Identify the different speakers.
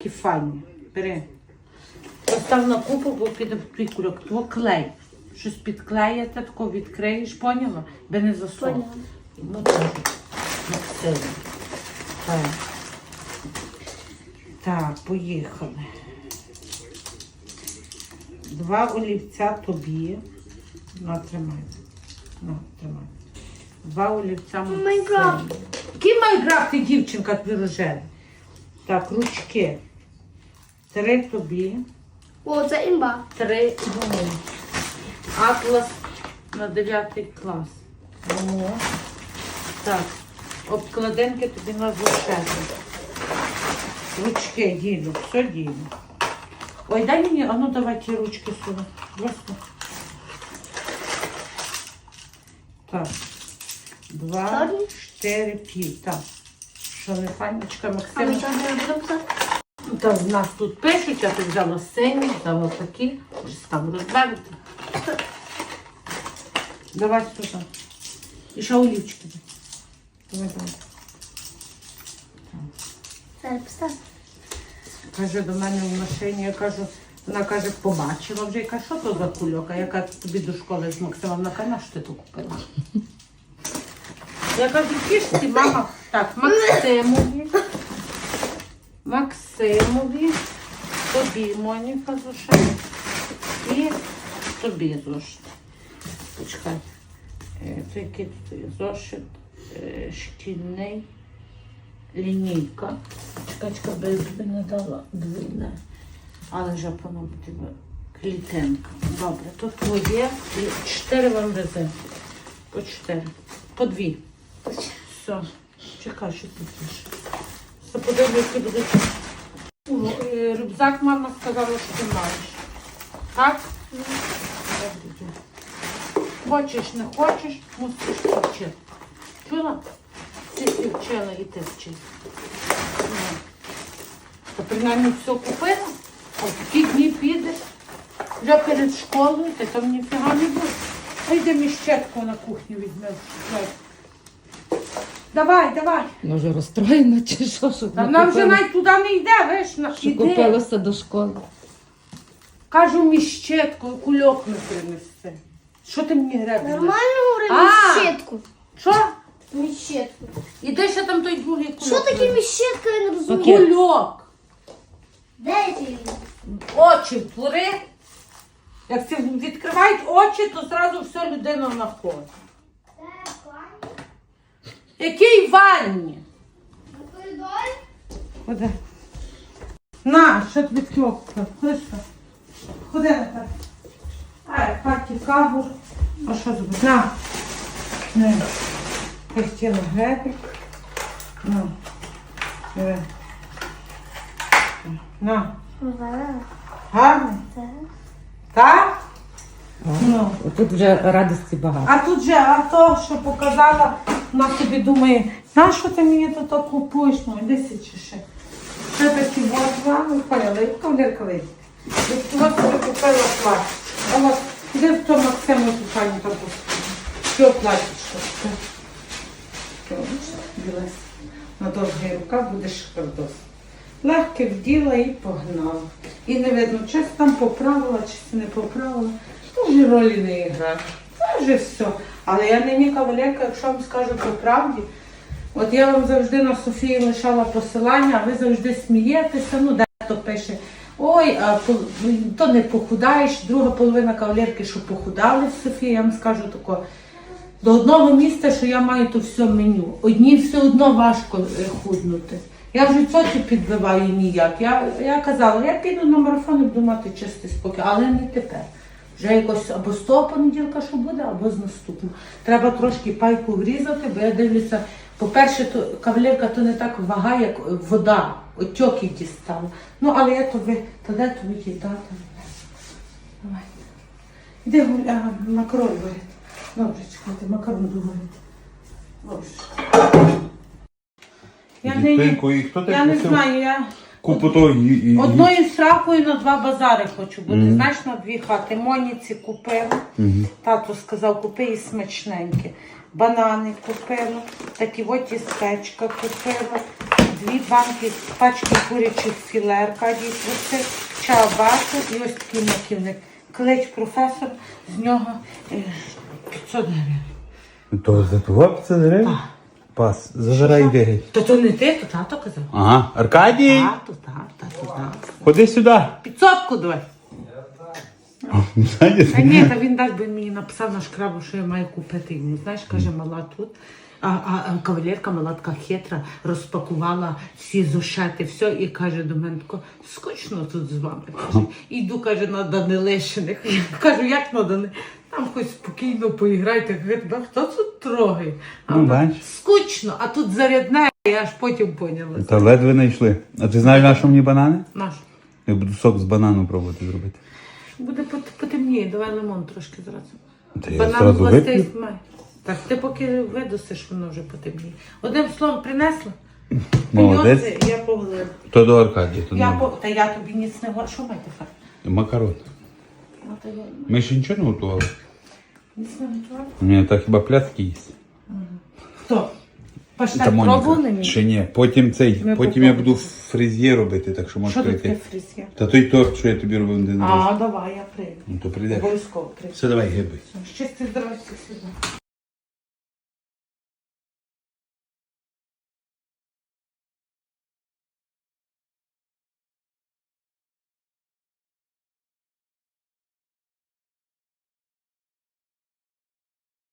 Speaker 1: Такі файні. Бери. Постав на купу, бо піде в твій кульок. Того клей. Щось підклеїте, тако відкриєш, поняла? Би не.
Speaker 2: Поняла.
Speaker 1: Ну так. Максим. Так. Так, поїхали. Два олівця тобі. На, тримай. На, тримай. Два олівця.
Speaker 2: Майнкрафт.
Speaker 1: Який Майнкрафт, ти дівчинка твій рожевий? Так, ручки. Три тобі.
Speaker 2: О, це імба.
Speaker 1: Три йому. Атлас на 9 клас. О. Так. Обкладинки тобі на зошити. Ручки діду, все діду. Ой, дай мені, а ну давай ті ручки сюди. Просто. Так. Два, чотири, пів. Так. Що не фанечка
Speaker 2: А ми
Speaker 1: Максима?
Speaker 2: не будемо писати?
Speaker 1: Та в нас тут пишуть, я тут взяла сині, взяла такі, ось там розберете. Давай сюди. І ще олівчики. Давай, давай.
Speaker 2: Писати.
Speaker 1: Каже до мене в машині, я кажу, вона каже, побачила вже, я кажу, що то за кульок? А я кажу, тобі до школи з Максимом, вона каже, «На що ти то купила? Я кажу, кішці, мама, так, Максимові, Максимові, тобі, Моніка, зошит, і тобі зошит. Почекай, Е, це який тут зошит, е, шкільний, лінійка. Чекай, бо я тобі не дала двійне. Але вже воно клітинка. Добре, то твоє чотири вам везе. По чотири. По дві. Все. Чекай, що тут пише. Подивлю, які будуть. Е, Рюкзак мама сказала, що ти маєш. Так? Хочеш, не хочеш, мусиш вчити. Чула? Ти і вчила і ти вчила. Та принаймні все купила, а в такі дні підеш, вже перед школою, ти там ніфіга не буде. А йди міщетку на кухню візьмеш. Давай, давай.
Speaker 3: Може розстроєна чи що, що
Speaker 1: Та вона вже навіть туди не йде, виш, на
Speaker 3: що
Speaker 1: іди.
Speaker 3: купилася до школи.
Speaker 1: Кажу міщетку, кульок не принесе. Що ти мені гребеш?
Speaker 2: Нормально
Speaker 1: А!
Speaker 2: говори міщетку.
Speaker 1: Що?
Speaker 2: Міщетку.
Speaker 1: Іди ще там той другий кульок.
Speaker 2: Що таке міщетка, я не розумію.
Speaker 1: Кульок.
Speaker 2: Де ти?
Speaker 1: Очі втвори. Як ці відкривають очі, то зразу все людина знаходить. Який ванні?
Speaker 2: На коридорі?
Speaker 1: Ходи. На, що тобі кнопка. Ходи сюди. Ходи на так. Ай, хаті каву. А що зробити? На. Не. Я хотіла гребик. На. Диви. На. Гарно? Так? Ну.
Speaker 3: Тут вже радості багато.
Speaker 1: А тут же, а то, що показала, вона собі думає, на що ти мені тут купуєш? Ну, іди січі ще. Це такі от вам, поняли, кавалерка вийде. Ось собі купила плащ. А от, іди в тому Максиму Що платиш? Що? Що, білась. На довгий рукав будеш шкардос. Легке вділа і погнала. І не видно, чи там поправила, чи не поправила. То вже ролі не грає. Це вже все. Але я нині кавалерка, якщо вам скажу по правді, от я вам завжди на Софії лишала посилання, а ви завжди смієтеся, ну дехто пише. Ой, а то не похудаєш, друга половина кавалерки, що похудали в Софії, я вам скажу тако. До одного місця, що я маю то все меню. Одні все одно важко е, худнути. Я вже цьоці підбиваю ніяк. Я, я казала, я піду на марафон і буду мати чистий спокій, але не тепер. Вже якось або з того понеділка, що буде, або з наступного. Треба трошки пайку врізати, бо я дивлюся, по-перше, то кавалерка то не так вага, як вода, отьоки дістала. Ну, але я то ви, та де то викидати? Давай. Іди гуля, макарон варити. Добре, чекайте, макарон доварити. Добре. Я не,
Speaker 4: Дитинку, і хто
Speaker 1: я не
Speaker 4: просив
Speaker 1: знаю, я
Speaker 4: купу того і, і, і-
Speaker 1: одною шрапою на два базари хочу бути. Знаєш, на дві хати. Моніці купила. Тато сказав, купи і смачненьке. Банани купила, такі от тістечка купила, дві банки пачки курячих філе Аркадій просив, і ось такий маківник. Клич професор, з нього е, 500 гривень.
Speaker 4: То за того 500 гривень? Пас, Зажирай йди геть.
Speaker 1: То то не ти, то тато казав.
Speaker 4: Ага, Аркадій,
Speaker 1: Тато, тато, тато, тато.
Speaker 4: ходи сюди.
Speaker 1: Підсотку давай. А ні, та він дасть би мені написав на шкрабу, що я маю купити йому. Знаєш, каже, мала тут. А, а, а кавалерка мала така хитра, розпакувала всі зошити, все, і каже до мене тако, скучно тут з вами. Каже, іду, каже, на Данилишиних. Кажу, як на Дани? Там хоч спокійно поіграйте. Каже, хто тут трогає? А
Speaker 4: Ну,
Speaker 1: вона,
Speaker 4: бач.
Speaker 1: скучно, а тут зарядне, я аж потім поняла.
Speaker 4: Та ледве не йшли. А ти знаєш, на що мені банани?
Speaker 1: Наш.
Speaker 4: Я буду сок з банану пробувати зробити.
Speaker 1: Буде пот- потемніє, давай лимон трошки зразу.
Speaker 4: Та я
Speaker 1: Банан
Speaker 4: зразу вип'ю.
Speaker 1: має. Так, ти поки видусиш, воно вже потемніє. Одним словом, принесла.
Speaker 4: Молодець.
Speaker 1: Принеси, Я поглину.
Speaker 4: То до Аркадія, то
Speaker 1: Я по... Та я тобі ніц не говорю. Що маєте факт?
Speaker 4: Макарон.
Speaker 1: Ну, я
Speaker 4: Ми ще нічого не готували.
Speaker 1: ніц не готувала.
Speaker 4: Ні, та хіба пляцки їсти.
Speaker 1: Хто?
Speaker 4: Та Моніка? Ще ні. Потім цей,
Speaker 1: Ми
Speaker 4: потім я
Speaker 1: попробуємо.
Speaker 4: буду фрезє робити, так що можеш
Speaker 1: Що таке
Speaker 4: прийти.
Speaker 1: фрізє?
Speaker 4: Та той торт, що я тобі робив на день
Speaker 1: А, давай, я прийду.
Speaker 4: Ну то прийдеш.
Speaker 1: Обов'язково прийду.
Speaker 4: Все, давай, гиби.
Speaker 1: Щастя, здоров'я, сюди.